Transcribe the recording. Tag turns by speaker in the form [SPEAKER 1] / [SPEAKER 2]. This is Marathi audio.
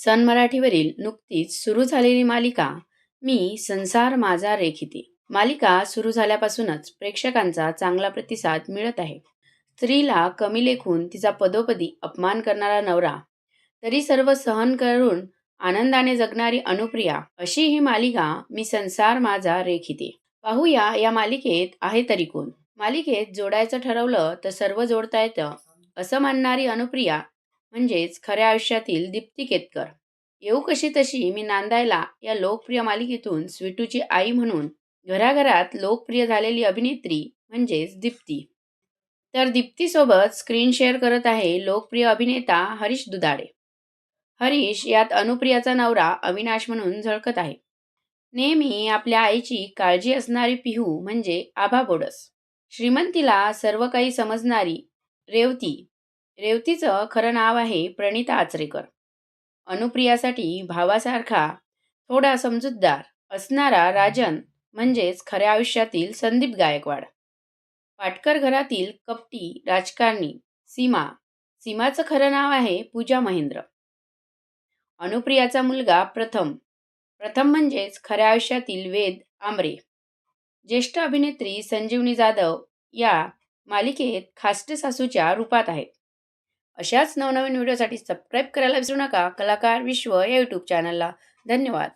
[SPEAKER 1] सन मराठीवरील नुकतीच सुरू झालेली मालिका मी संसार माझा रेखिते. मालिका सुरू झाल्यापासूनच प्रेक्षकांचा चांगला प्रतिसाद मिळत आहे. स्त्रीला कमी लेखून तिचा पदोपदी अपमान करणारा नवरा तरी सर्व सहन करून आनंदाने जगणारी अनुप्रिया अशी ही मालिका मी संसार माझा रेखिते. पाहूया या मालिकेत आहे तरी कोण. मालिकेत जोडायचं ठरवलं तर सर्व जोडता येतं असं मानणारी अनुप्रिया म्हणजेच खऱ्या आयुष्यातील दीप्ती केतकर. येऊ कशी तशी मी नांदायला या लोकप्रिय मालिकेतून स्वीटूची आई म्हणून घराघरात लोकप्रिय झालेली अभिनेत्री म्हणजेच दीप्ती. तर दीप्तीसोबत स्क्रीन शेअर करत आहे लोकप्रिय अभिनेता हरीश दुधाडे. हरीश यात अनुप्रियाचा नवरा अविनाश म्हणून झळकत आहे. नेहमी आपल्या आईची काळजी असणारी पिहू म्हणजे आभा बोडस. श्रीमंतीला सर्व काही समजणारी रेवती रेवतीचं खरं नाव आहे प्रणिता आचरेकर. अनुप्रियासाठी भावासारखा थोडा समजूतदार असणारा राजन म्हणजेच खऱ्या आयुष्यातील संदीप गायकवाड. पाटकर घरातील कपटी राजकारणी सीमा सीमाचं खरं नाव आहे पूजा महेंद्र. अनुप्रियाचा मुलगा प्रथम प्रथम म्हणजेच खऱ्या आयुष्यातील वेद आमरे ज्येष्ठ अभिनेत्री संजीवनी जाधव या मालिकेत खास्ट सासूच्या रूपात आहेत. अशाच नवनवीन व्हिडिओसाठी सबस्क्राईब करायला विसरू नका. कलाकार विश्व या यूट्यूब चॅनलला धन्यवाद.